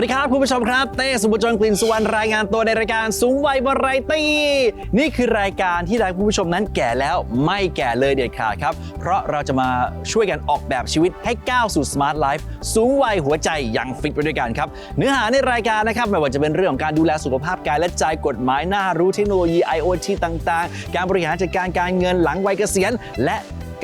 วัสดีครับ คุณผู้ชมครับ เต้สุภจนกลิ่นสุวรรณรายงานตัวในรายการสูงวัยวารายตี้นี่คือรายการที่รายคุณผู้ชมนั้นแก่แล้วไม่แก่เลยเด็ดขาดครับ เพราะเราจะมาช่วยกันออกแบบชีวิตให้ก้าวสู่สมาร์ทไลฟ์สูงวัยหัวใจอย่างฟิตไปด้วยกันครับ เนื้อหาในรายการนะครับไม่ว่าจะเป็นเรื่องของการดูแลสุขภาพกายและใจกฎหมายน่ารู้เทคโนโลยี IoT ต่าง ๆ การบริหารจัดการการเงินหลังวัยเกษียณ และ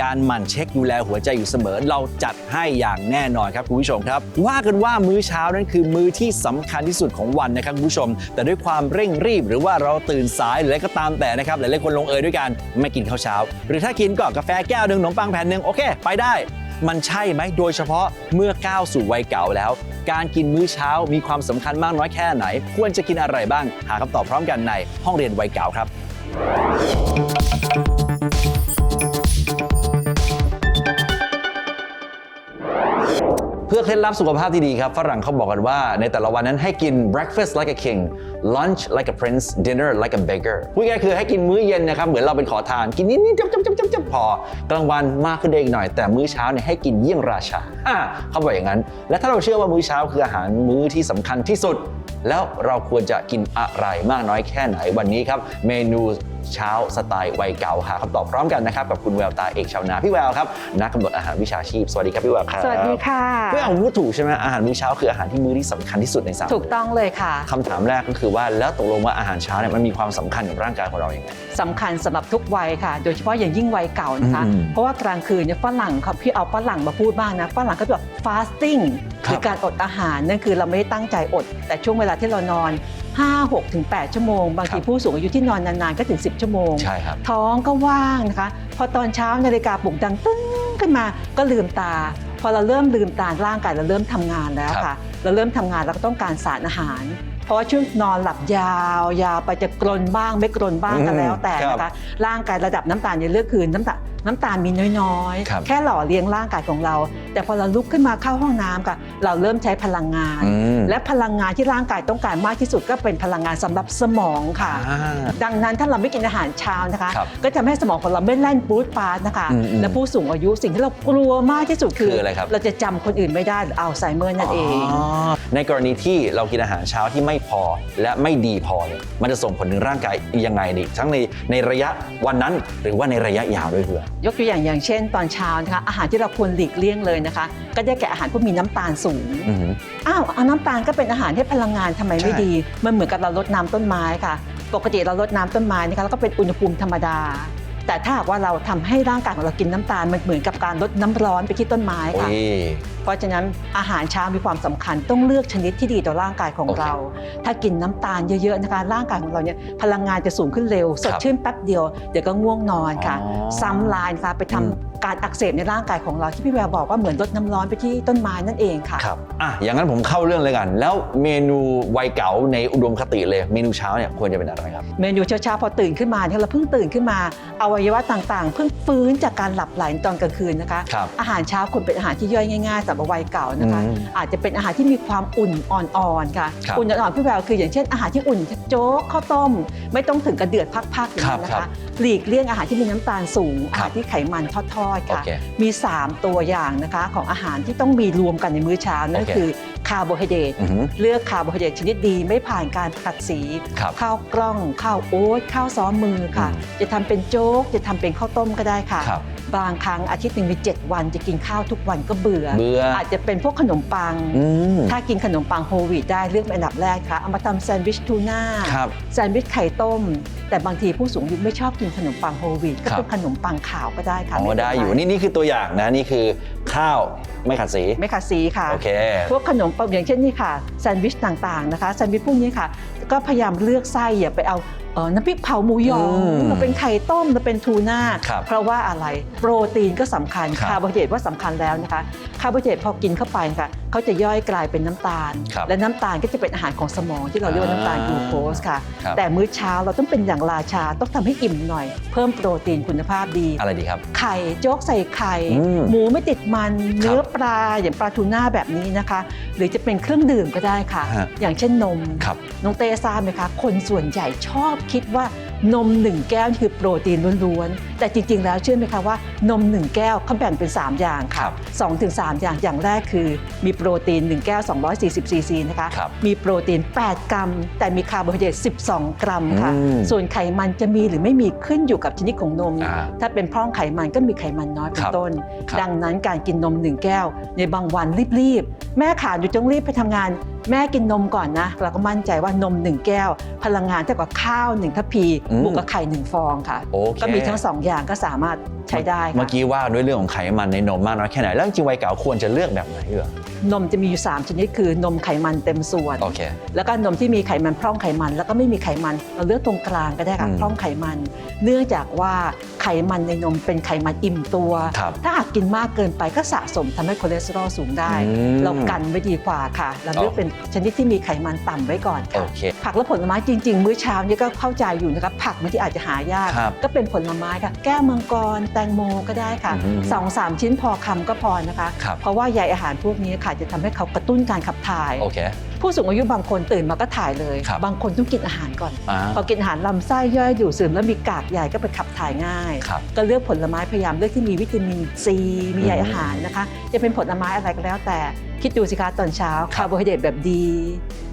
การหมั่นเช็คดูแลหัวใจอยู่เสมอ เราจัดให้อย่างแน่นอนครับคุณผู้ชมครับ ว่ากันว่ามื้อเช้านั้นคือมื้อที่สำคัญที่สุดของวันนะครับคุณผู้ชม แต่ด้วยความเร่งรีบ หรือว่าเราตื่นสายหรืออะไรก็ตามแต่นะครับหลายๆคนลงเอยด้วยกันไม่กินข้าวเช้า หรือถ้ากินก็กาแฟแก้วหนึ่งขนมปังแผ่นหนึ่งโอเค ไปได้มันใช่ไหมโดยเฉพาะเมื่อก้าวสู่วัยเก่าแล้ว การกินมื้อเช้ามีความสำคัญมากน้อยแค่ไหน ควรจะกินอะไรบ้าง หาคำตอบพร้อมกันในห้องเรียนวัยเก่าครับ พื่อเคล็ดลับสุขภาพที่ดีครับ ฝรั่งเขาบอกกันว่าในแต่ละวันนั้นให้กิน breakfast like a king lunch like a prince dinner like a beggar พูดง่ายคือให้กินมื้อเย็นนะครับ เหมือนเราเป็นขอทาน กินนิดๆจับจับจับจับจับพอกลางวันมากขึ้นได้อีกหน่อย แต่มื้อเช้าเนี่ยให้กินเยี่ยงราชาเขาบอกอย่างนั้น และถ้าเราเชื่อว่ามื้อเช้าคืออาหารมื้อที่สำคัญที่สุด แล้วเราควรจะกินอะไรมากน้อยแค่ไหนวันนี้ครับ เมนู เช้าสไตล์วัยเก่าหาคำตอบพร้อมกันนะครับกับคุณแววตาเอกชาวนาพี่แววครับนักกำหนดอาหารวิชาชีพสวัสดีครับพี่แววครับสวัสดีค่ะพี่แววพูดถูกใช่ไหมอาหารมื้อเช้าคืออาหารที่มื้อที่สำคัญที่สุดในสามถูกต้องเลยค่ะคำถามแรกก็คือว่าแล้วตกลงว่าอาหารเช้าเนี่ยมันมีความสำคัญกับร่างกายของเราอย่างไงสำคัญสำหรับทุกวัยค่ะ โดยเฉพาะอย่างยิ่งวัยเก่านะคะอืมเพราะว่ากลางคืนเนี่ยฝรั่งเขาพี่เอาฝรั่งมาพูดบ้างนะฝรั่งก็จะแบบ fasting ครับคือการอดอาหารนั่นคือเราไม่ได้ตั้งใจอด แต่ช่วงเวลาที่เรานอน 5 6ถึง8ชั่วโมง บางทีครับผู้สูงอายุที่นอนนานๆก็ถึง 10 ชั่วโมง ใช่ครับ ท้องก็ว่างนะคะ พอตอนเช้านาฬิกาปลุกดังตึ้งขึ้นมาก็ลืมตา พอเราเริ่มลืมตาร่างกายเราเริ่มทำงานแล้วครัค่ะบเราเริ่มทำงานเราก็ต้องการสารอาหาร เพราะว่าช่วงนอนหลับยาวยาวไปจะกรนบ้างไม่กรนบ้างก็แล้ว แต่นะครัคะบร่างกายระดับน้ำตาลในเลือดคือน้ำตาลน้ำตาลมีน้อยครับๆแค่หล่อเลี้ยงร่างกายของเรา แต่พอเราลุกขึ้นมาเข้าห้องน้ำค่ะเราเริ่มใช้พลังงานอืมและพลังงานที่ร่างกายต้องการมากที่สุดก็เป็นพลังงานสำหรับสมองค่ะอ่าดังนั้นถ้าเราไม่กินอาหารเช้านะคะครับก็จะทำให้สมองของเราไม่แล่นปูดปาดนะคะอืมอืมและผู้สูงอายุสิ่งที่เรากลัวมากที่สุดคือคืออะไรครับเราจะจำคนอื่นไม่ได้หรืออัลไซเมอร์นั่นเองอ๋อในกรณีที่เรากินอาหารเช้าที่ไม่พอและไม่ดีพอเนี่ยมันจะส่งผลถึงร่างกายยังไงดีทั้งในในระยะวันนั้นหรือว่าในระยะยาวด้วยเพื่อนยกตัวอย่างอย่างเช่น ตอนเช้านะคะอาหารที่เราควรหลีกเลี่ยงเลยนะคะ ก็ได้แก่อาหารพวกมีน้ำตาลสูงอือหืออ้าวเอาน้ำตาลก็เป็นอาหารให้พลังงานทำไมไม่ใช่ดี มันเหมือนกับเราลดน้ำต้นไม้ค่ะ ปกติเราลดน้ำต้นไม้นะคะแล้วก็เป็นอุณหภูมิธรรมดา แต่ถ้าหากว่าเราทำให้ร่างกายของเรากินน้ำตาลมันเหมือนกับการลดน้ำร้อนไปที่ต้นไม้โอ้ค่ะยเพราะฉะนั้นอาหารเช้ามีความสำคัญต้องเลือกชนิดที่ดีต่อร่างกายของโอเคเรา ถ้ากินน้ำตาลเยอะๆนะคะร่างกายของเราเนี่ยพลังงานจะสูงขึ้นเร็ว สดครับชื่นแป๊บเดียวเดี๋ยวก็ง่วงนอนค่ะอ๋อซ้ำลายนะคะไปทำอืม การอักเสบในร่างกายของเราที่พี่แววบอกว่าเหมือนลดน้ำร้อนไปที่ต้นไม้นั่นเองค่ะครับอะอย่างนั้นผมเข้าเรื่องเลยกัน แล้วเมนูวัยเก๋าในอุดมคติเลยเมนูเช้าเนี่ยควรจะเป็นอะไรครับเมนูเช้าๆพอตื่นขึ้นมาเนี่ยเราเพิ่งตื่นขึ้นมาอวัยวะต่างๆ เพิ่งฟื้นจากการหลับไหลตอนกลางคืนนะคะครับอาหารเช้าควรเป็นอาหารที่ย่อยง่ายๆสำหรับวัยเก่านะคะอืมอาจจะเป็นอาหารที่มีความอุ่นอ่อนๆค่ะครับอุ่นอ่อนๆพี่แววคืออย่างเช่นอาหารที่อุ่นโจ๊กข้าวต้ม ไม่ต้องถึงกระเดือดพักๆอย่างนั้นนะครัคะบหลีกเลี่ยงอาหารที่มีน้ำตาลสูงครับอาหารที่ไขมันทอดๆโอค่ะเคมี 3 ตัวอย่างนะคะของอาหารที่ต้องมีรวมกันในมื้อเช้านั่นโอเคคือ คาร์โบไฮเดรตอือหือ เลือกคาร์โบไฮเดรตชนิดดีไม่ผ่านการขัดสี ครับ ข้าวกล้องข้าวโอ๊ตข้าวซ้อมมือค่ะ อืม จะทำเป็นโจ๊ก จะทำเป็นข้าวต้มก็ได้ค่ะ ครับ บางครั้งอาทิตย์หนึ่งมี7วันจะกินข้าวทุกวันก็เบื่อ เบื่ออจจะเป็นพวกขนมปัง อืมถ้ากินขนมปังโฮลวีตได้เลือกเป็นอันดับแรกค่ะเอามาทำแซนด์วิชทูน่าครับ แซนด์วิชไข่ต้ม แต่บางทีผู้สูงอายุไม่ชอบกินขนมปังโฮลวีตก็ครับ เป็นขนมปังขาวก็ได้ค่ะอ๋อม่เป็ได้อยู่ไรนี่นี่คือตัวอย่างนะนี่คือข้าวไม่ขัดสี ไม่ขัดสีค่ะ โอเค พวกขนมปังอย่างเช่นนี่ค่ะแซนด์วิชต่างๆนะคะแซนด์วิชพวกนี้ค่ะก็พยายามเลือกไส้อย่าไปเอา น้ำพริกเผาหมูหยองอืมมาเป็นไข่ต้มมาเป็นทูน่าครับเพราะว่าอะไรโปรตีนก็สำคัญครับคาร์โบไฮเดรตว่าสำคัญแล้วนะคะคาร์โบไฮเดรตพอกินเข้าไปค่ะเขาจะย่อยกลายเป็นน้ำตาลครับและน้ำตาลก็จะเป็นอาหารของสมองที่เราเรียกว่าน้ำตาลอ่ากลูโคสค่ะครับแต่มื้อเช้าเราต้องเป็นอย่างราชาต้องทำให้อิ่มหน่อย เพิ่มโปรตีนคุณภาพดีอะไรดีครับ ไข่โจ๊กใส่ไข่อืมหมูไม่ติดมันเนื้อปลาอย่างปลาทูน่าแบบนี้นะคะ หรือจะเป็นเครื่องดื่มก็ได้ค่ะฮะอย่างเช่นนมครับน้องเต้ทราบไหมคะคนส่วนใหญ่ชอบคิดว่านม 1 แก้วนี่คือโปรตีนล้วนๆ แต่จริงๆ แล้วเชื่อไหมคะว่านม 1 แก้วเขาแบ่งเป็น 3 อย่างครัค่ะบ2ถึง3อย่างอย่างแรกคือมีโปรตีน 1 แก้ว 240ซีซีนะคะครับมีโปรตีน 8 กรัม แต่มีคาร์โบไฮเดรต12 กรัมค่ะอืมส่วนไขมันจะมีหรือไม่มีขึ้นอยู่กับชนิดของนมอ่าถ้าเป็นพร่องไขมันก็มีไขมันน้อยเป็คนรับต้นครับดังนั้นการกินนม 1 แก้ว ในบางวันรีบๆ แม่ขาหนูต้องรีบไปทำงาน แม่กินนมก่อนนะ เราก็มั่นใจว่านม 1 แก้ว พลังงานเท่ากับข้าว1ทัพพีอืมบวกกับไข่1ฟองค่ะ โอเค ก็มีทั้ง2อย่างก็สามารถใช้ได้เมื่อค่ะกี้ว่าด้วยเรื่องของไขมันในนมมากน้อยแค่ไหนแล้วจริงๆวัยเก่าควรจะเลือกแบบไหนเหรอ นมจะมีอยู่ 3 ชนิดคือนมไขมันเต็มส่วน โอเค แล้วก็นมที่มีไขมันพร่องไขมัน แล้วก็ไม่มีไขมันเราเลือกตรงกลางก็ได้ค่ะอืมพร่องไขมัน เนื่องจากว่าไขมันในนมเป็นไขมันอิ่มตัว ครับถ้าหากกินมากเกินไปก็สะสมทำให้คอเลสเตอรอลสูงได้ อืมเรากันไว้ดีกว่าค่ะ เราเลือกอ๋อเป็นชนิดที่มีไขมันต่ำไว้ก่อนโอค่ะเคผักและผลไม้จริง ๆ มื้อเช้านี่ก็เข้าใจอยู่นะคะผักบางที่อาจจะหายาก ครับก็เป็นผลไม้ค่ะ แก้วมังกร แตงโมก็ได้ค่ะอืมสองสามชิ้นพอคำก็พอนะคะ ครับ เพราะว่าใยอาหารพวกนี้ค่ะจะทำให้เขากระตุ้นการขับถ่ายโอเค ผู้สูงอายุบางคนตื่นมาก็ถ่ายเลย ครับบางคนต้องกินอาหารก่อนอ่าพอกินอาหารลำไส้ย่อยดูดซึมแล้วมีกากใยก็ไปขับถ่ายง่าย ครับก็เลือกผลไม้พยายามเลือกที่มีวิตามินซีมีใยอืมอาหารนะคะ จะเป็นผลไม้อะไรก็แล้วแต่ คิดดูสิคะตอนเช้าคาร์โบไฮเดรตแบบดี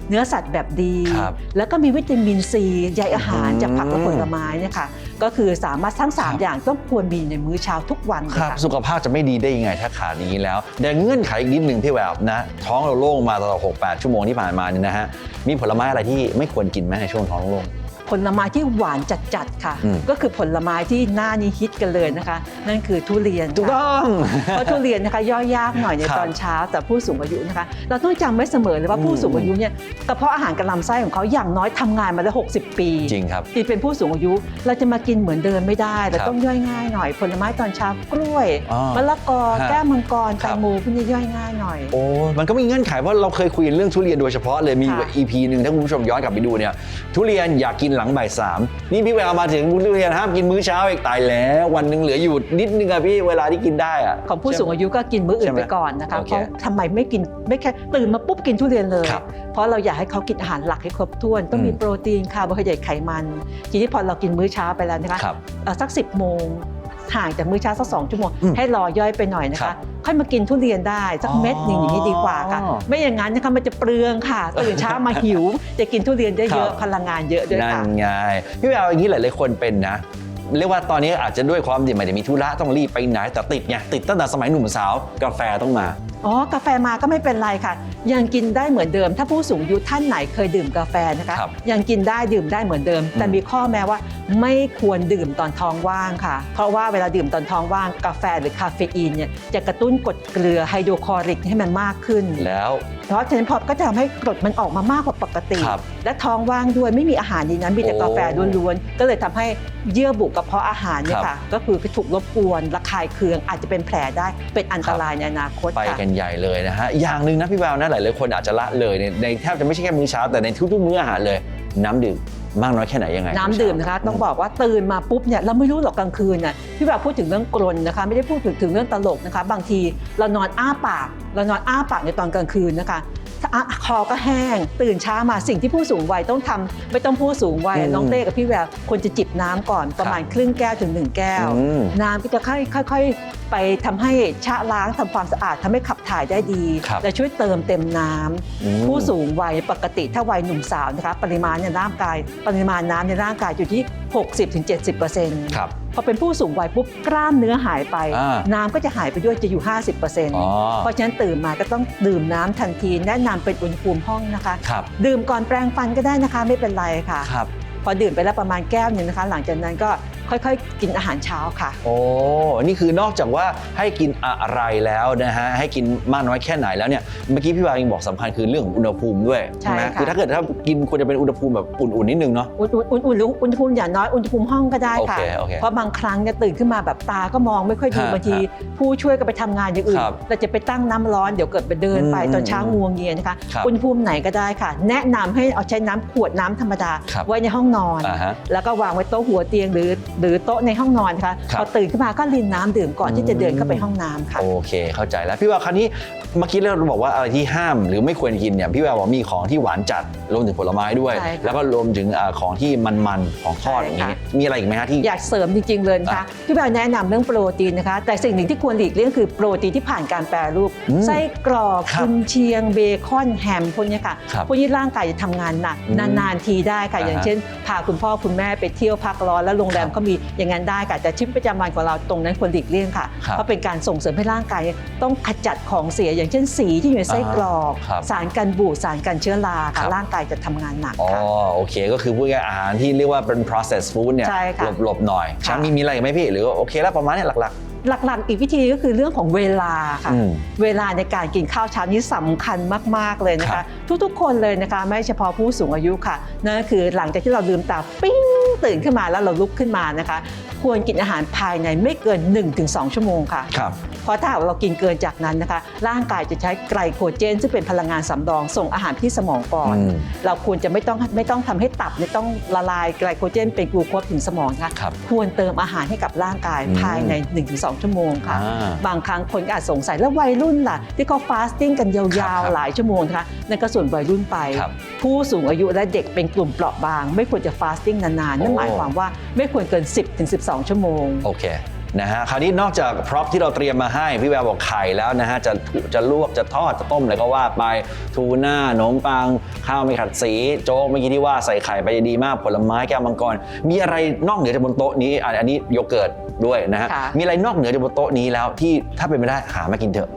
เนื้อสัตว์แบบดี ครับแล้วก็มีวิตามินซีใยอาหารอืมจากผักและผลไม้เนี่ยค่ะก็คือสามารถทั้งครับ3อย่างต้องควรมีในมื้อเช้าทุกวันเลยครับค่ะ สุขภาพจะไม่ดีได้ยังไงถ้าขาดอย่างนี้แล้วแต่เงื่อนไขอีกนิดหนึ่งพี่แววนะ ท้องเราโล่งมาตลอด6 8 ชั่วโมงที่ผ่านมาเนี่ยนะฮะมีผลไม้อะไรที่ไม่ควรกินไหมในช่วงท้องโล่ง ผลไม้ที่หวานจัดๆค่ะ อืม ก็คือผลไม้ที่หน้านี้ฮิตกันเลยนะคะ นั่นคือทุเรียนถูกค่ะต้อง เพราะทุเรียนนะคะย่อยยากหน่อยในครับตอนเช้าแต่ผู้สูงอายุนะคะ เราต้องจำไว้เสมอเลยว่าอืมผู้สูงอายุเนี่ยกระเพาะอาหารกับลำไส้ของเขาอย่างน้อยทำงานมาแล้ว60 ปีจริงครับ ที่เป็นผู้สูงอายุเราจะมากินเหมือนเดิมไม่ได้เราครับต้องย่อยง่ายหน่อย ผลไม้ตอนเช้ากล้วยอ๋อมะละกอฮะแก้วมังกรคแตรับ งโมพวกนี้ย่อยง่ายหน่อย โอ้มันก็มีเงื่อนไขว่าเราเคยคุยเรื่องทุเรียนโดยเฉพาะเลยมีค่ะ EP หนึ่งถ้าคุณผู้ชมย้อนกลับไปดูเนี่ยทุเรียนอยากกินหลังบ่ายสามนี่พี่แววมาถึงทุเรียนห้ามกินมื้อเช้าอีกตายแล้ววันหนึ่งเหลืออยู่นิดนึงอะพี่เวลาที่กินได้อะของผู้สูงอายุก็กินมื้ออื่ใช่นไหมไปก่อนนะคะโอเคเพราะทำไมไม่กินไม่แค่ตื่นมาปุ๊บกินทุเรียนเลยครับเพราะเราอยากให้เขากินอาหารหลักให้ครบถ้วน ต้องมีอืมโปรตีนคาร์โบไฮเดรตไขมัน ทีนี้พอเรากินมื้อเช้าไปแล้วนะคะครับเอ่อสัก10โมง ห่างจากมื้อเช้าสักสองชั่วโมงอืมให้รอย่อยไปหน่อยนะครัคะบค่อยมากินทุเรียนได้สักอ๋อเม็ดหนึ่งอย่างนี้ดีกว่าค่ะไม่อย่างนั้นนะคะมันจะเปลืองค่ะตื่นเช้ามาหิว จะกินทุเรียนได้เยอะครับ พลังงานเยอะด้วยนั่นค่ะ ไงพี่แววอย่างนี้หลายๆคนเป็นนะ เรียกว่าตอนนี้อาจจะด้วยความที่ไม่ได้มีธุระต้องรีบไปไหนแต่ติดไงติดตั้งแต่สมัยหนุ่มสาวกาแฟต้องมา อ๋อกาแฟมาก็ไม่เป็นไรค่ะ ยังกินได้เหมือนเดิม ถ้าผู้สูงอายุท่านไหนเคยดื่มกาแฟนะคะครับยังกินได้ดื่มได้เหมือนเดิม แต่อืมมีข้อแม้ว่าไม่ควรดื่มตอนท้องว่างค่ะ เพราะว่าเวลาดื่มตอนท้องว่างกาแฟหรือคาเฟอีนเนี่ยจะกระตุ้นกรดเกลือไฮโดรคลอริกให้มันมากขึ้น แล้ว เพราะฉะนั้นพอก็จะทำให้กรดมันออกมามากกว่าปกติ ครับและท้องว่างด้วยไม่มีอาหารในนั้นมีแต่โอ้กาแฟล้วนๆ ก็เลยทำให้เยื่อบุกระเพาะอาหารเนี่ครัยบค่ะ ก็คือถูกรบกวนระคายเคืองอาจจะเป็นแผลได้เป็นอันตรายในอนาคตไปค่ะ กันใหญ่เลยนะฮะอย่างหนึ่งนะพี่แววนะหลายๆคนอาจจะละเลยในในแทบจะไม่ใช่แค่มื้อเช้าแต่ในทุกๆมื้ออาหารเลย น้ำดื่มมากน้อยแค่ไหนยังไงน้ำดื่มนะคะต้องบอกว่าตื่นมาปุ๊บเนี่ยเราไม่รู้หรอกกลางคืนน่ะพี่แบบพูดถึงเรื่องกรนนะคะ ไม่ได้พูดถึงถึงเรื่องตลกนะคะ บางทีเรานอนอ้าปาก เรานอนอ้าปากในตอนกลางคืนนะคะถ้าอะ คอก็แห้ง ตื่นเช้ามาสิ่งที่ผู้สูงวัยต้องทำไม่ต้องผู้สูงวัยอืมน้องเต้กับพี่แววควรจะจิบน้ำก่อนประมาณครึ่งแก้วถึงหนึ่งแก้วอืมน้ำก็จะค่อยๆค่อยๆไปทำให้ชะล้างทำความสะอาดทำให้ขับถ่ายได้ดีครับและช่วยเติมเต็มน้ำอืมผู้สูงวัยปกติถ้าวัยหนุ่มสาวนะคะปริมาณในร่างกาย ปริมาณน้ำในร่างกายอยู่ที่ 60-70%ครับ พอเป็นผู้สูงวัยปุ๊บกล้ามเนื้อหายไปอ่าน้ำก็จะหายไปด้วยจะอยู่ 50%อ๋อเพราะฉะนั้นตื่นมาก็ต้องดื่มน้ำทันที แนะนำเป็นอุณหภูมิห้องนะคะครับดื่มก่อนแปรงฟันก็ได้นะคะไม่เป็นไรค่ะครับพอดื่มไปแล้วประมาณแก้วหนึ่งนะคะ หลังจากนั้นก็ ค่อยๆ กินอาหารเช้าค่ะ โอ้นี่คือนอกจากว่าให้กินอะไรแล้วนะฮะให้กินมากน้อยแค่ไหนแล้วเนี่ยเมื่อกี้พี่วายังบอกสำคัญคือเรื่องของอุณหภูมิด้วยใช่ไหมค่ะ คือถ้าเกิดถ้ากินควรจะเป็นอุณหภูมิแบบอุ่นๆนิดนึงเนาะ อุ่นๆอุ่นๆอุ่นๆหรืออุณหภูมิอย่างน้อยอุณหภูมิห้องก็ได้ค่ะ โอเคโอเคเพราะบางครั้งเนี่ยตื่นขึ้นมาแบบตาก็มองไม่ค่อยดีฮะบางที ผู้ช่วยก็ไปทำงานอย่างอื่นครับเราจะไปตั้งน้ำร้อนเดี๋ยวเกิดไปเดินไปอืมตอนเช้างวงเงียนะคะครับอุณหภูมิไหนก็ได้ค่ะ แนะนำให้เอาใช้น้ำขวดน้ำธรรมดา ครับไว้ในห้องนอน อ่าฮะแล้วก็วางไว้โต๊ะหัวเตียงหรือหรือโต๊ะในห้องนอนค่ะครับพอตื่นขึ้นมาก็รินน้ำดื่มก่อนที่จะเดินเข้าไปห้องน้ำค่ะโอเคเข้าใจแล้วพี่ว่าคราวนี้ เมื่อกี้เราบอกว่าอะไรที่ห้ามหรือไม่ควรกินเนี่ยพี่แววบอกมีของที่หวานจัดรวมถึงผลไม้ด้วย ใช่ค่ะ แล้วก็รวมถึงอ่าของที่มันๆของทอดใช่อย่างนี้ค่ะมีอะไรอีกไหมฮะที่ อยากเสริมจริง ๆ เลยนะคะพี่แบวแนะนำเรื่องโปรตีนนะคะ แต่สิ่งหนึ่งที่ควรหลีกเลี่ยงคือโปรตีนที่ผ่านการแปรรูป อืมไส้กรอกครับกุนเชียงเบคอนแฮมพวกเนี้ยค่ะครับพวกนี้ร่างกายจะทำงานหนักอืมนานๆทีได้ค่ะอ่าฮะอย่างเช่น พาคุณพ่อคุณแม่ไปเที่ยวพักร้อนแล้วโรงแรมครับเขามีอย่างนั้นได้ค่ะแต่ชีวิตประจำวันของเราตรงนั้นควรหลีกเลี่ยงค่ะครับเพราะเป็นการส่งเสริมให้ร่างกายต้องขจัดของเสียอย่างเช่นสีที่อยู่ในไส้กรอกครับ สารกันบูดสารกันเชื้อราครัค่ะบ ร่างกายจะทำงานหนักอ๋อค่ะ โอเคก็คือพูดง่ายๆอาหารที่เรียกว่าเป็น processed food เนี่ยใช่ค่ะหลบหลบหน่อยค่ะ ช้างมีมีอะไรอีกไหมพี่ หรือว่าโอเคแล้วประมาณเนี้หลัก หลักๆ อีกวิธีก็คือเรื่องของเวลาค่ะอืมเวลาในการกินข้าวเช้านี้สำคัญมากๆเลยนะครัคะ บทุกๆ คนเลยนะคะ ไม่เฉพาะผู้สูงอายุค่ะนั่นก็คือหลังจากที่เราลืมตาปิ้งตื่นขึ้นมาแล้วเราลุกขึ้นมานะคะ ควรกินอาหารภายในไม่เกิน 1-2 ชั่วโมงค่ะๆครับ เพราะถ้าหากเรากินเกินจากนั้นนะคะ ร่างกายจะใช้ไกลโคเจน ซึ่งเป็นพลังงานสำรองส่งอาหารที่สมองก่อน อืมเราควรจะไม่ต้องไม่ต้องทำให้ตับไม่ต้องละลายไกลโคเจน เป็นกลูโคสถึงสมองค่ะครับควรเติมอาหารให้กับร่างกายอืม ภายใน 1-2 ชั่วโมงค่ะ อ่า บางครั้งคนก็อาจสงสัยแล้ววัยรุ่นล่ะ ที่เขาฟาสติ้งกันยาครัวบๆ หลายชั่วโมงนะคะนั่นก็ส่วนวัยรุ่นไป ครับผู้สูงอายุและเด็กเป็นกลุ่มเปราะบาง ไม่ควรจะฟาสติ้งนานๆนั่นโอ้ หมายความว่าไม่ควรเกิน 10-12 ชั่วโมง โอเค นะฮะคราวนี้นอกจากพร็อพที่เราเตรียมมาให้ พี่แววบอกไข่แล้วนะฮะจะจะลวกจะทอดจะต้มอะไรก็ว่าไปทูน่าขนมปัง ข้าวไม่ขัดสี โจ๊กเมื่อกี้ที่ว่าใส่ไข่ไปดีมากผลไม้แก้วมังกร มีอะไรนอกเหนือจากบนโต๊ะนี้อะอันนี้โยเกิร์ตด้วยนะฮะค่ะมีอะไรนอกเหนือจากบนโต๊ะนี้แล้วที่ถ้าเป็นไม่ได้หามากินเถอะ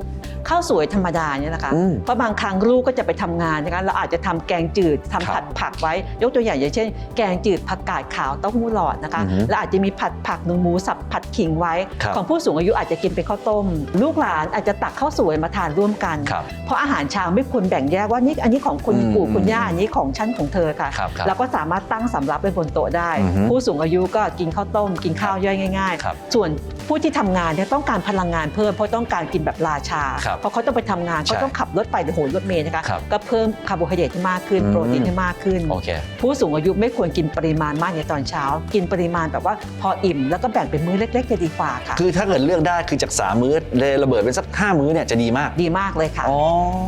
ข้าวสวยธรรมดาเนี่ยนะคะอืมเพราะบางครั้งลูกก็จะไปทำงานนะคะเราอาจจะทำแกงจืดทำครับผัดผักไว้ ยกตัวอย่างอย่างเช่น แกงจืดผักกาดขาวเต้าหู้หลอดนะคะอือฮึและอาจจะมีผัดผักหนูหมูสับผัดขิงไว้ครับของผู้สูงอายุอาจจะกินเป็นข้าวต้ม ลูกหลานอาจจะตักข้าวสวยมาทานร่วมกันครับเพราะอาหารเช้าไม่ควรแบ่งแยกว่านี่อันนี้ของคุณอืมปู่คุณย่าอันนี้ของฉันของเธอค่ะครับครับเราก็สามารถตั้งสำรับไว้บนโต๊ะได้อือฮึผู้สูงอายุก็กินข้าวต้มกินข้าวย่อยง่ายครับๆส่วน ผู้ที่ทำงานเนี่ยต้องการพลังงานเพิ่มเพราะต้องการกินแบบราชาครับเพราะเขาต้องไปทำงานใช่เขาต้องขับรถไปหรือโหนรถเมล์นะคะครับก็เพิ่มคาร์โบไฮเดรตให้มากขึ้นอืมโปรตีนให้มากขึ้นโอเคผู้สูงอายุไม่ควรกินปริมาณมากในตอนเช้า กินปริมาณแบบว่าพออิ่มแล้วก็แบ่งเป็นมื้อเล็กๆจะดีกว่าค่ะคือถ้าเกิดเลือกได้คือจาก3มื้อเลยระเบิดเป็นสัก5มื้อเนี่ยจะดีมากดีมากเลยค่ะอ๋อ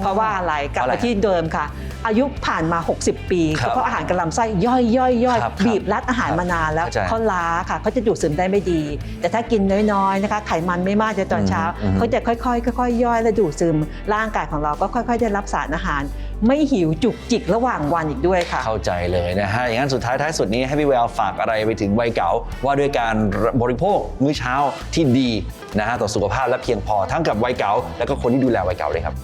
เพราะว่าอะไรกลับอะไรมาที่เดิมค่ะ อายุผ่านมา 60 ปีครับเพราะอาหารกระลำไส้ย่อยย่อยย่อยครับบีบรัดอาหารมานานแล้วเข้าใจเขาล้าค่ะเขาจะดูดซึมได้ไม่ดี แต่ถ้ากินน้อยๆนะคะ ไขมันไม่มากในตอนเช้าอืม เขาจะค่อยๆค่อยๆย่อยและดูดซึมร่างกายของเราก็ค่อย ๆ ได้รับสารอาหาร ไม่หิวจุกจิกระหว่างวันอีกด้วยค่ะ เข้าใจเลยนะฮะ อย่างนั้นสุดท้ายท้ายสุดนี้ให้พี่แววฝากอะไรไปถึงวัยเก่า ว่าด้วยการบริโภคมื้อเช้าที่ดีนะฮะต่อสุขภาพและเพียงพอทั้งกับวัยเก่า แล้วก็คนที่ดูแลวัยเก่าด้วยครับ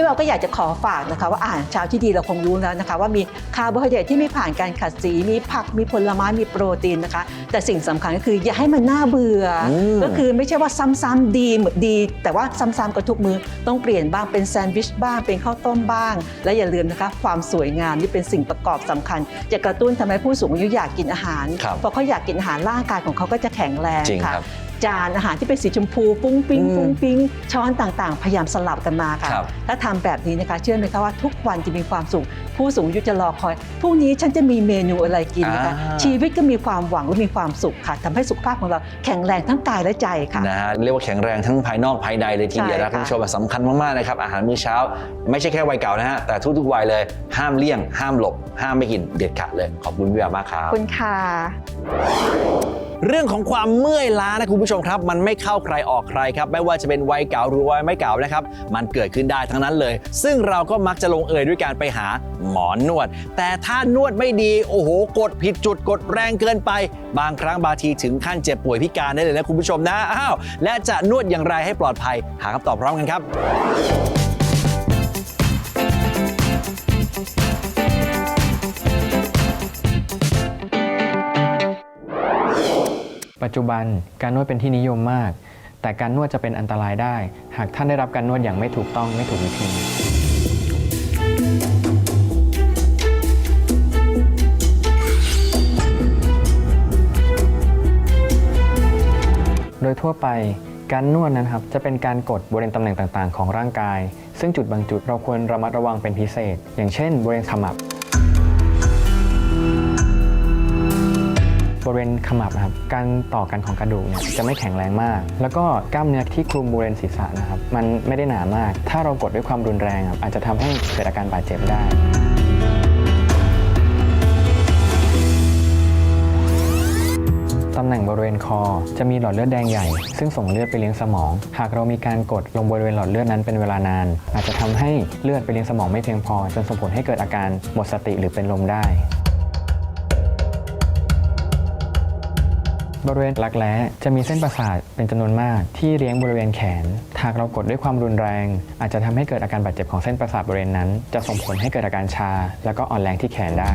พี่เราก็อยากจะขอฝากนะคะ ว่าอาหารเช้าที่ดีเราคงรู้แล้วนะคะ ว่ามีคาร์โบไฮเดรตที่ไม่ผ่านการขัดสี มีผักมีผลไม้มีโปรตีนนะคะ แต่สิ่งสำคัญก็คืออย่าให้มันน่าเบื่ออมก็คือไม่ใช่ว่าซ้ำๆดีเหมือนดี แต่ว่าซ้ำๆกันทุกมือต้องเปลี่ยนบ้างเป็นแซนด์วิชบ้างเป็นข้าวต้มบ้าง และอย่าลืมนะคะ ความสวยงามนี่เป็นสิ่งประกอบสำคัญ จะกระตุ้นทำให้ผู้สูงอายุอยากกินอาหารครับพอเขาอยากกินอาหารร่างกายของเขาก็จะแข็งแรงจริงค่ะครับ จานอาหารที่เป็นสีชมพูปุ้งปิ้งอืมปุ้งปิ้งช้อนต่างๆ พยายามสลับกันมาค่ะครับถ้าทำแบบนี้นะคะ เชื่อไหมคะว่าทุกวันจะมีความสุข ผู้สูงอายุจะรอคอยพรุ่งนี้ฉันจะมีเมนูอะไรกินนะคะอ่าชีวิตก็มีความหวังและมีความสุขค่ะทำให้สุขภาพของเราแข็งแรงทั้งกายและใจค่ะนะฮะเรียกว่าแข็งแรงทั้งภายนอกภายในเลยทีเดียวใช่นะค่ะคุณผู้ชมสำคัญมากๆนะครับอาหารมื้อเช้า ไม่ใช่แค่วัยเก่านะฮะแต่ทุกๆวัยเลยห้ามเลี่ยง ห้ามหลบ ห้ามไม่กินเด็ดขาดเลยขอบคุณพี่แววมากครับขอบคุณค่ะ เรื่องของความเมื่อยล้านะคุณผู้ชมครับมันไม่เข้าใครออกใครครับไม่ว่าจะเป็นวัยเก่าหรือวัยไม่เก่านะครับมันเกิดขึ้นได้ทั้งนั้นเลย ซึ่งเราก็มักจะลงเอยด้วยการไปหาหมอนนวด แต่ถ้านวดไม่ดีโอ้โห กดผิดจุดกดแรงเกินไป บางครั้งบางทีถึงขั้นเจ็บป่วยพิการได้เลยนะคุณผู้ชมนะอ้าวและจะนวดอย่างไรให้ปลอดภัย หาคำตอบพร้อมกันครับ ปัจจุบันการนวดเป็นที่นิยมมาก แต่การนวดจะเป็นอันตรายได้ หากท่านได้รับการนวดอย่างไม่ถูกต้องไม่ถูกวิธี โดยทั่วไปการนวดนั้นครับจะเป็นการกดบริเวณตำแหน่งต่างๆ ของร่างกาย ซึ่งจุดบางจุดเราควรระมัดระวังเป็นพิเศษ อย่างเช่น บริเวณขมับ ริเวณขมับนะครับการต่อกันของกระดูกเนี่ยจะไม่แข็งแรงมาก แล้วก็กล้ามเนื้อที่คลุมบริเวณศีรษะนะครับมันไม่ได้หนามาก ถ้าเรากดด้วยความรุนแรงครับอาจจะทำให้เกิดอาการบาดเจ็บได้ตำแหน่งบริเวณคอ จะมีหลอดเลือดแดงใหญ่ ซึ่งส่งเลือดไปเลี้ยงสมอง หากเรามีการกดลงบริเวณหลอดเลือดนั้นเป็นเวลานาน อาจจะทำให้เลือดไปเลี้ยงสมองไม่เพียงพอ จนส่งผลให้เกิดอาการหมดสติหรือเป็นลมได้ บริเวณรักแร้จะมีเส้นประสาทเป็นจำนวนมากที่เลี้ยงบริเวณแขนหากเรากดด้วยความรุนแรง อาจจะทำให้เกิดอาการบาดเจ็บของเส้นประสาทบริเวณนั้น จะส่งผลให้เกิดอาการชา แล้วก็อ่อนแรงที่แขนได้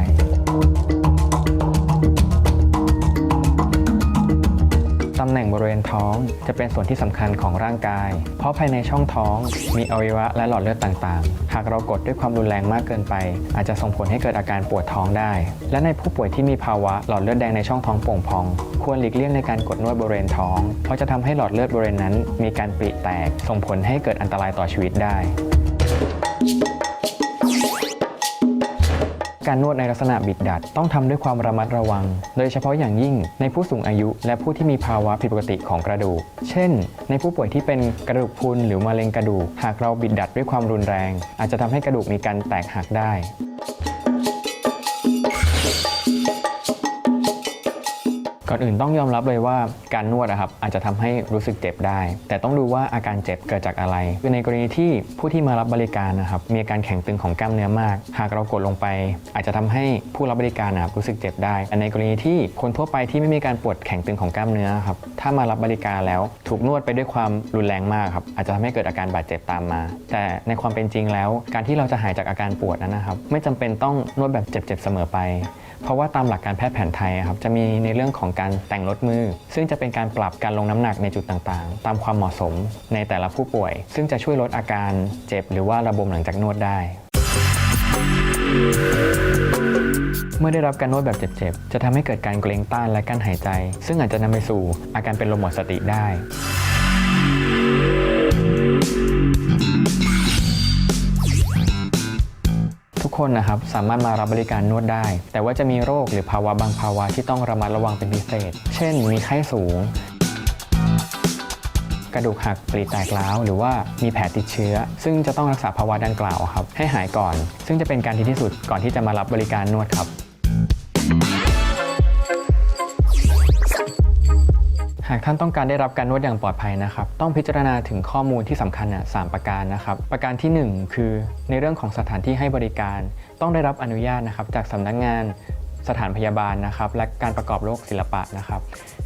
ำแหน่งบริเวณท้องจะเป็นส่วนที่สำคัญของร่างกาย เพราะภายในช่องท้องมีอวัยวะและหลอดเลือดต่างๆ หากเรากดด้วยความรุนแรงมากเกินไป อาจจะส่งผลให้เกิดอาการปวดท้องได้ และในผู้ป่วยที่มีภาวะหลอดเลือดแดงในช่องท้องโป่งพอง ควรหลีกเลี่ยงในการกดนวดบริเวณท้อง เพราะจะทำให้หลอดเลือดบริเวณนั้น มีการปริแตก ส่งผลให้เกิดอันตรายต่อชีวิตได้ การนวดในลักษณะบิดดัดต้องทำด้วยความระมัดระวัง โดยเฉพาะอย่างยิ่งในผู้สูงอายุ และผู้ที่มีภาวะผิดปกติของกระดูก เช่น ในผู้ป่วยที่เป็นกระดูกพรุนหรือมะเร็งกระดูก หากเราบิดดัดด้วยความรุนแรง อาจจะทำให้กระดูกมีการแตกหักได้ ก่อนอื่นต้องยอมรับเลยว่าการนวดนะครับอาจจะทำให้รู้สึกเจ็บได้ แต่ต้องดูว่าอาการเจ็บเกิดจากอะไรคือในกรณีที่ผู้ที่มารับบริการนะครับมีอาการแข็งตึงของกล้ามเนื้อมาก หากเรากดลงไป อาจจะทำให้ผู้รับบริการนะครับรู้สึกเจ็บได้แต่ในกรณีที่คนทั่วไปที่ไม่มีการปวดแข็งตึงของกล้ามเนื้อครับถ้ามารับบริการแล้วถูกนวดไปด้วยความรุนแรงมากครับอาจจะทำให้เกิดอาการบาดเจ็บตามมา แต่ในความเป็นจริงแล้ว การที่เราจะหายจากอาการปวดนั้นนะครับไม่จำเป็นต้องนวดแบบเจ็บๆเสมอไป เพราะว่าตามหลักการแพทย์แผนไทยอะครับจะมีในเรื่องของการแต่งลดมือ ซึ่งจะเป็นการปรับการลงน้ำหนักในจุดต่างๆ ตามความเหมาะสมในแต่ละผู้ป่วย ซึ่งจะช่วยลดอาการเจ็บหรือว่าระบมหลังจากนวดได้ เมื่อได้รับการนวดแบบเจ็บๆ จะทำให้เกิดการเกร็งต้านและกั้นหายใจ ซึ่งอาจจะนำไปสู่อาการเป็นลมหมดสติได้ คนนะครับสามารถมารับบริการนวดได้ แต่ว่าจะมีโรคหรือภาวะบางภาวะที่ต้องระมัดระวังเป็นพิเศษ เช่น มีไข้สูง กระดูกหักปรีแตกร้าว หรือว่ามีแผลติดเชื้อ ซึ่งจะต้องรักษาภาวะดังกล่าวครับให้หายก่อน ซึ่งจะเป็นการดีที่สุดก่อนที่จะมารับบริการนวดครับ หากท่านต้องการได้รับการนวดอย่างปลอดภัยนะครับ ต้องพิจารณาถึงข้อมูลที่สำคัญนะสามประการนะครับ ประการทีหนึ่1 คือ ในเรื่องของสถานที่ให้บริการ ต้องได้รับอนุญาตนะครับจากสำนักงานสถานพยาบาลนะครับ และการประกอบโรคศิลปะนะครับ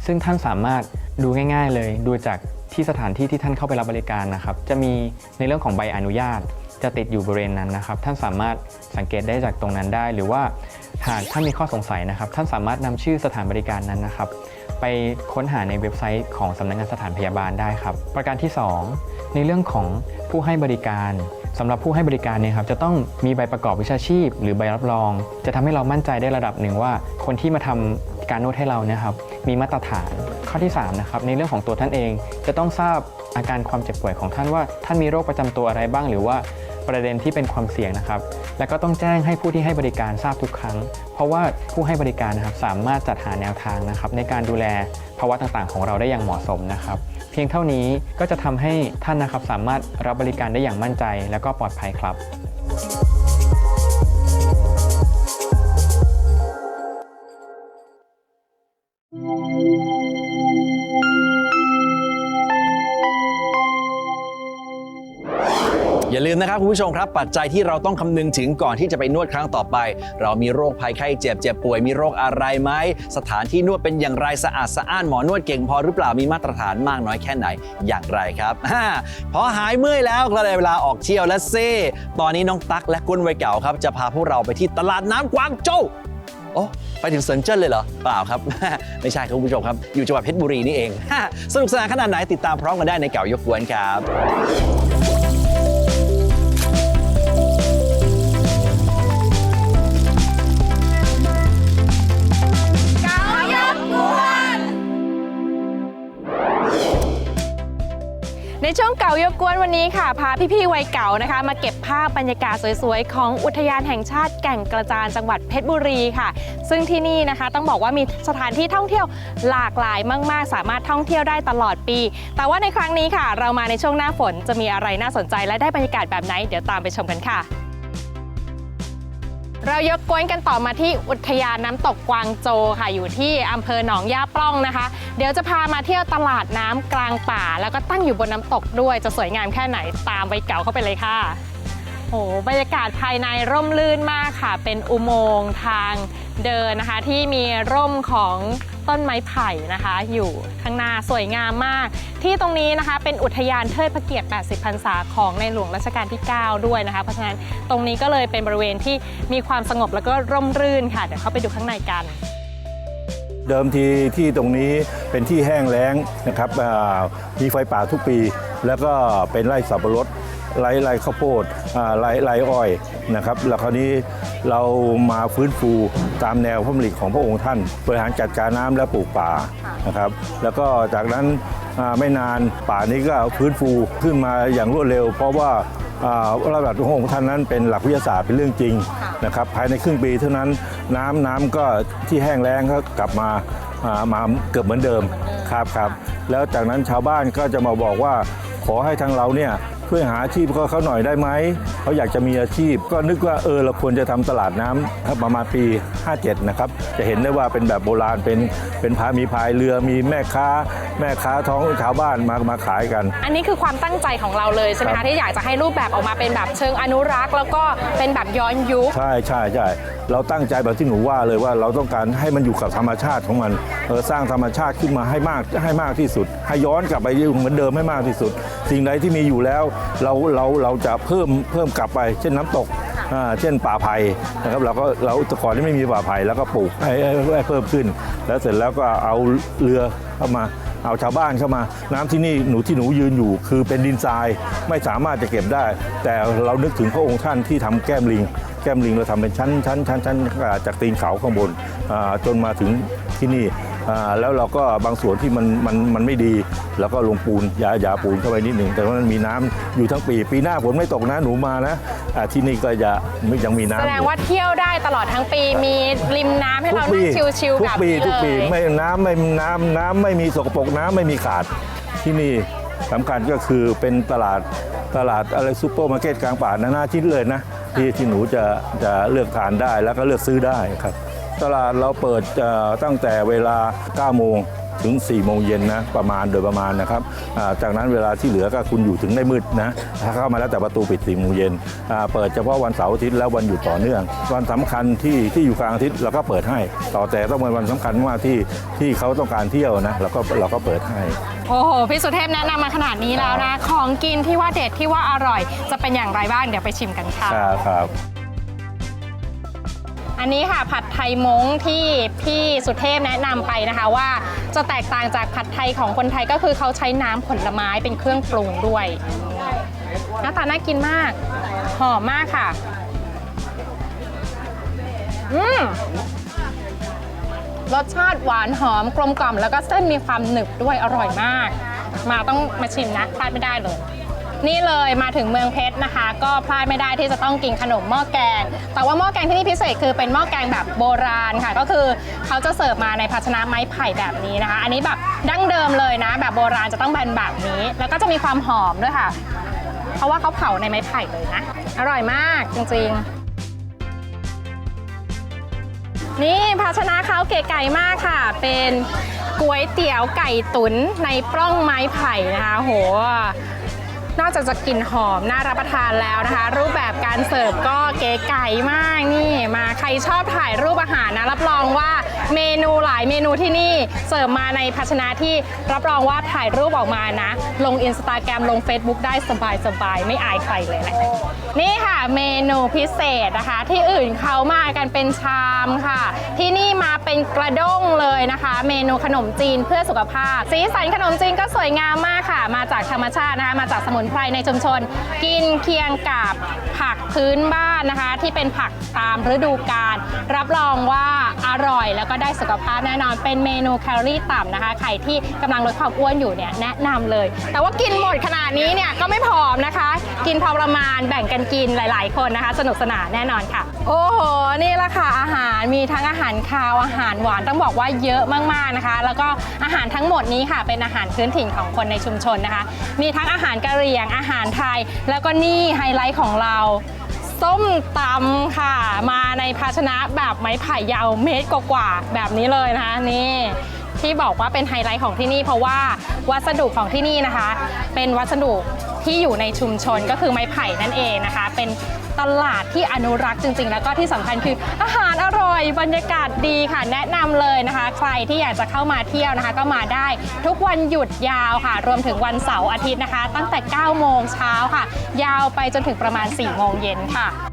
ซึ่งท่านสามารถดูง่าย ๆ เลย ดูจากที่สถานที่ที่ท่านเข้าไปรับบริการนะครับ จะมีในเรื่องของใบอนุญาต จะติดอยู่บริเวณนั้นนะครับ ท่านสามารถสังเกตได้จากตรงนั้นได้ หรือว่าหากท่านมีข้อสงสัยนะครับ ท่านสามารถนำชื่อสถานบริการนั้นนะครับ ไปค้นหาในเว็บไซต์ของสำนักงานสถานพยาบาลได้ครับ ประการที่ 2 ในเรื่องของผู้ให้บริการสำหรับผู้ให้บริการเนี่ยครับจะต้องมีใบประกอบวิชาชีพ หรือใบรับรอง จะทำให้เรามั่นใจได้ระดับหนึ่งว่า คนที่มาทำการนวดให้เราเนี่ยครับมีมาตรฐานข้อที่3นะครับในเรื่องของตัวท่านเองจะต้องทราบอาการความเจ็บป่วยของท่านว่า ท่านมีโรคประจำตัวอะไรบ้างหรือว่า ประเด็นที่เป็นความเสี่ยงนะครับ แล้วก็ต้องแจ้งให้ผู้ที่ให้บริการทราบทุกครั้ง เพราะว่าผู้ให้บริการนะครับสามารถจัดหาแนวทางนะครับในการดูแลภาวะต่างๆ ของเราได้อย่างเหมาะสมนะครับ เพียงเท่านี้ก็จะทำให้ท่านนะครับสามารถรับบริการได้อย่างมั่นใจ และก็ปลอดภัยครับ อย่าลืมนะครับคุณผู้ชมครับ ปัจจัยที่เราต้องคำนึงถึงก่อนที่จะไปนวดครั้งต่อไป เรามีโรคภัยไข้เจ็บเจ็บป่วยมีโรคอะไรไหมสถานที่นวดเป็นอย่างไรสะอาดสะอ้านหมอนวดเก่งพอหรือเปล่ามีมาตรฐานมากน้อยแค่ไหนอย่างไรครับพอหายเมื่อยแล้วก็เลยเวลาออกเที่ยวแล้วเซ่ตอนนี้น้องตั๊กและกุ้นไวยเก่าครับ จะพาพวกเราไปที่ตลาดน้ำกวางโจวโอ้ไปถึงเซินเจิ้นเลยเหรอ เปล่าครับ ไม่ใช่ครับคุณผู้ชมครับ อยู่จังหวัดเพชรบุรีนี่เอง สนุกสนานขนาดไหนติดตามพร้อมกันได้ในเก่ายกกวนครับ ช่วงเก่ายกกวนวันนี้ค่ะ พาพี่ๆวัยเก่านะคะ มาเก็บภาพบรรยากาศสวยๆ ของอุทยานแห่งชาติแก่งกระจานจังหวัดเพชรบุรีค่ะ ซึ่งที่นี่นะคะ ต้องบอกว่ามีสถานที่ท่องเที่ยวหลากหลายมาก ๆ สามารถท่องเที่ยวได้ตลอดปี แต่ว่าในครั้งนี้ค่ะ เรามาในช่วงหน้าฝนจะมีอะไรน่าสนใจและได้บรรยากาศแบบไหนเดี๋ยวตามไปชมกันค่ะ เรายกกวนกันต่อมาที่อุทยานน้ำตกกวางโจค่ะ อยู่ที่อำเภอหนองย่าปล้องนะคะ เดี๋ยวจะพามาเที่ยวตลาดน้ำกลางป่า แล้วก็ตั้งอยู่บนน้ำตกด้วยจะสวยงามแค่ไหนตามไปเก่าเข้าไปเลยค่ะ โอ้โหบรรยากาศภายในร่มรื่นมากค่ะ เป็นอุโมงค์ทางเดินนะคะ ที่มีร่มของต้นไม้ไผ่นะคะ อยู่ข้างหน้าสวยงามมาก ที่ตรงนี้นะคะเป็นอุทยานเทิดพระเกียรติ 80 พรรษาของในหลวงรัชกาลที่ 9 ด้วยนะคะ เพราะฉะนั้นตรงนี้ก็เลยเป็นบริเวณที่มีความสงบแล้วก็ร่มรื่นค่ะ เดี๋ยวเข้าไปดูข้างในกันเดิมทีที่ตรงนี้เป็นที่แห้งแล้งนะครับมีไฟป่าทุกปี แล้วก็เป็นไร่สับปะรด ไร่ไร่ข้าวโพดอ่าไร่ไร่อ้อยนะครับ แล้วคราวนี้เรามาฟื้นฟูตามแนวพระดำริของพระองค์ท่านบริหารจัดการน้ำและปลูกป่านะครับ แล้วก็จากนั้นอ่าไม่นานป่านี้ก็ฟื้นฟูขึ้นมาอย่างรวดเร็ว เพราะว่าอ่าระดับของพระองค์ท่านนั้นเป็นหลักวิทยาศาสตร์เป็นเรื่องจริงนะครับภายในครึ่งปีเท่านั้นน้ำน้ำก็ที่แห้งแล้งก็กลับมาอ่ามาเกือบเหมือนเดิมครับครับแล้วจากนั้นชาวบ้านก็จะมาบอกว่าขอให้ทางเราเนี่ย ช่วยหาอาชีพเขาเขาหน่อยได้ไหมเขาอยากจะมีอาชีพ ก็นึกว่าเออเราควรจะทำตลาดน้ำครับประมาณปี 57 นะครับ จะเห็นได้ว่าเป็นแบบโบราณเป็นเป็นพามีพายเรือมีแม่ค้า แม่ค้าท้องชาวบ้านมามาขายกัน อันนี้คือความตั้งใจของเราเลยใช่ไหมครัคะบที่อยากจะให้รูปแบบออกมาเป็นแบบเชิงอนุรักษ์ แล้วก็เป็นแบบย้อนยุคใช่ใช่ใช่เราตั้งใจแบบที่หนูว่าเลยว่าเราต้องการให้มันอยู่กับธรรมชาติของมันเออสร้างธรรมชาติขึ้นมาให้มากให้มากที่สุด ให้ย้อนกลับไปเหมือนเดิมให้มากที่สุด สิ่งใดที่มีอยู่แล้วเราเราเราจะเพิ่มเพิ่มกลับไปเช่นน้ำตกอ่าเช่นป่าไผ่นะครับเราก็เราแต่ก่อนที่ไม่มีป่าไผ่แล้วก็ปลูกให้ให้ให้เพิ่มขึ้น แล้วเสร็จแล้วก็เอาเรือเข้ามาเอาชาวบ้านเข้ามา น้ำที่นี่หนูที่หนูยืนอยู่ คือเป็นดินทรายไม่สามารถจะเก็บได้ แต่เรานึกถึงพระองค์ท่านที่ทำแก้มลิง แก้มลิงเราทำเป็นชั้นชั้นชั้นชั้นอ่าจากตีนเขาข้างบนอ่าจนมาถึงที่นี่อ่า แล้วเราก็บางส่วนที่มันมันมันไม่ดีแล้วก็ลงปูนยายาปูนเข้าไปนิดหนึ่งแต่ว่ามันมีน้ำอยู่ทั้งปี ปีหน้าฝนไม่ตกนะหนูมานะอ่าที่นี่ก็จะยังมีน้ำแสดงอยู่ว่าเที่ยวได้ตลอดทั้งปีมีริมน้ำให้เรานั่งชิลๆทุแบกบปีนี้ทุกเลปียไม่น้ำไม่น้ำน้ำไม่มีสกปรกน้ำไม่มีขาดที่นี่สำคัญก็คือเป็นตลาดตลาดอะไรซูเปอร์มาร์เก็ตกลางป่านานาชิ้นเลยนะที่ที่หนูจะจะเลือกทานได้แล้วก็เลือกซื้อได้ครับ ตลาดเราเปิดเอ่อตั้งแต่เวลา 9 โมงถึง 4 โมงเย็นนะ ประมาณโดยประมาณนะครับอ่าจากนั้นเวลาที่เหลือก็คุณอยู่ถึงได้มืดนะ ถ้าเข้ามาแล้วแต่ประตูปิด 4 โมงเย็นอ่าเปิดเฉพาะวันเสาร์อาทิตย์และวันหยุดต่อเนื่อง วันสำคัญที่ที่อยู่กลางอาทิตย์เราก็เปิดให้ ต่อแต่ต้องเป็นวันสำคัญมากที่ที่เขาต้องการเที่ยวนะเราก็เราก็เปิดให้ โอ้โห พี่สุเทพแนะนำมาขนาดนี้แล้วนะ ของกินที่ว่าเด็ดที่ว่าอร่อย จะเป็นอย่างไรบ้างเดี๋ยวไปชิมกันค่ะครับครับ อันนี้ค่ะผัดไทยมงที่พี่สุเทพแนะนำไปนะคะว่าจะแตกต่างจากผัดไทยของคนไทยก็คือเขาใช้น้ำผลไม้เป็นเครื่องปรุงด้วยหน้าตาน่ากินมาก หอมมากค่ะ อืมรสชาติหวานหอมกลมกล่อม แล้วก็เส้นมีความหนึบด้วยอร่อยมาก มาต้องมาชิมนะพลาดไม่ได้เลย นี่เลยมาถึงเมืองเพชรนะคะ ก็พลาดไม่ได้ที่จะต้องกินขนมหม้อแกง แต่ว่าหม้อแกงที่นี่พิเศษคือเป็นหม้อแกงแบบโบราณค่ะ ก็คือเขาจะเสิร์ฟมาในภาชนะไม้ไผ่แบบนี้นะคะ อันนี้แบบดั้งเดิมเลยนะ แบบโบราณจะต้องเป็นแบบนี้ แล้วก็จะมีความหอมด้วยค่ะ เพราะว่าเขาเผาในไม้ไผ่เลยนะ อร่อยมากจริงๆนี่ภาชนะเขาเก๋ไก่มากค่ะ เป็นก๋วยเตี๋ยวไก่ตุ๋นในปล้องไม้ไผ่นะคะ โห นอกจากจะกลิ่นหอมน่ารับประทานแล้วนะคะ รูปแบบการเสิร์ฟก็เก๋ไก๋มากนี่มาใครชอบถ่ายรูปอาหารนะรับรองว่า เมนูหลายเมนูที่นี่เสิร์ฟมาในภาชนะที่รับรองว่าถ่ายรูปออกมานะ ลงอินสตาแกรมลง Facebook ได้สบายๆไม่อายใครเลยแหละนี่ค่ะเมนูพิเศษนะคะ ที่อื่นเขามากันเป็นชามค่ะ ที่นี่มาเป็นกระด้งเลยนะคะ เมนูขนมจีนเพื่อสุขภาพ สีสันขนมจีนก็สวยงามมากค่ะ มาจากธรรมชาตินะคะ มาจากสมุนไพรในชุมชน กินเคียงกับผักพื้นบ้านนะคะ ที่เป็นผักตามฤดูกาลรับรองว่าอร่อยแล้วก็ได้สุขภาพแน่นอน เป็นเมนูแคลอรี่ต่ำนะคะใครที่กำลังลดความอ้วนอยู่เนี่ยแนะนำเลย แต่ว่ากินหมดขนาดนี้เนี่ยก็ไม่ผอมนะคะ กินพอประมาณแบ่งกันกินหลาย ๆ คนนะคะ สนุกสนานแน่นอนค่ะ โอ้โห นี่แหละค่ะอาหารมีทั้งอาหารคาวอาหารหวานต้องบอกว่าเยอะมากๆนะคะ แล้วก็อาหารทั้งหมดนี้ค่ะ เป็นอาหารพื้นถิ่นของคนในชุมชนนะคะ มีทั้งอาหารกะเหรี่ยงอาหารไทย แล้วก็นี่ไฮไลท์ของเรา ส้มตำค่ะ มาในภาชนะแบบไม้ไผ่ยาวเมตรกว่าๆแบบนี้เลยนะคะนี่ที่บอกว่าเป็นไฮไลท์ของที่นี่เพราะว่าวัสดุของที่นี่นะคะ เป็นวัสดุที่อยู่ในชุมชนก็คือไม้ไผ่นั่นเองนะคะ เป็น ตลาดที่อนุรักษ์จริง ๆ แล้วก็ที่สำคัญคืออาหารอร่อยบรรยากาศดีค่ะแนะนำเลยนะคะ ใครที่อยากจะเข้ามาเที่ยวนะคะ ก็มาได้ทุกวันหยุดยาวค่ะ รวมถึงวันเสาร์อาทิตย์นะคะ ตั้งแต่ 9 โมงเช้าค่ะ ยาวไปจนถึงประมาณ 4 โมงเย็นค่ะ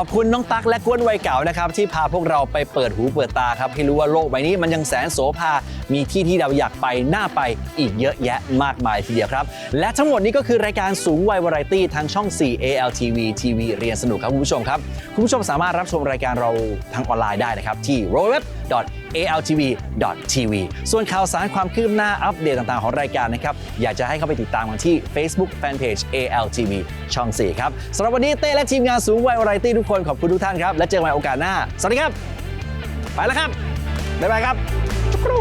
อบคุณน้องตั๊กและกวนวัยเก่านะครับที่พาพวกเราไปเปิดหูเปิดตาครับให้รู้ว่าโลกใบนี้มันยังแสนโสภา มีที่ที่เราอยากไปน่าไปอีกเยอะแยะมากมายทีเดียวครับ และทั้งหมดนี้ก็คือรายการสูงวัยวาไรตี้ทางช่อง 4 ALTV TV เรียนสนุกครับคุณผู้ชมครับ คุณผู้ชมสามารถรับชมรายการเราทางออนไลน์ได้นะครับที่ www.altv.tv ส่วนข่าวสารความคืบหน้าอัปเดตต่างๆ ของรายการนะครับ อยากจะให้เข้าไปติดตามกันที่ Facebook Fanpage ALTV ช่อง 4 ครับสำหรับวันนี้เต้และทีมงานสูงวัยวาไรตี้ทุกคนขอบคุณทุกท่านครับ และเจอกันใหม่โอกาสหน้า สวัสดีครับ ไปแล้วครับ บ๊ายบายครับจุ๊กรู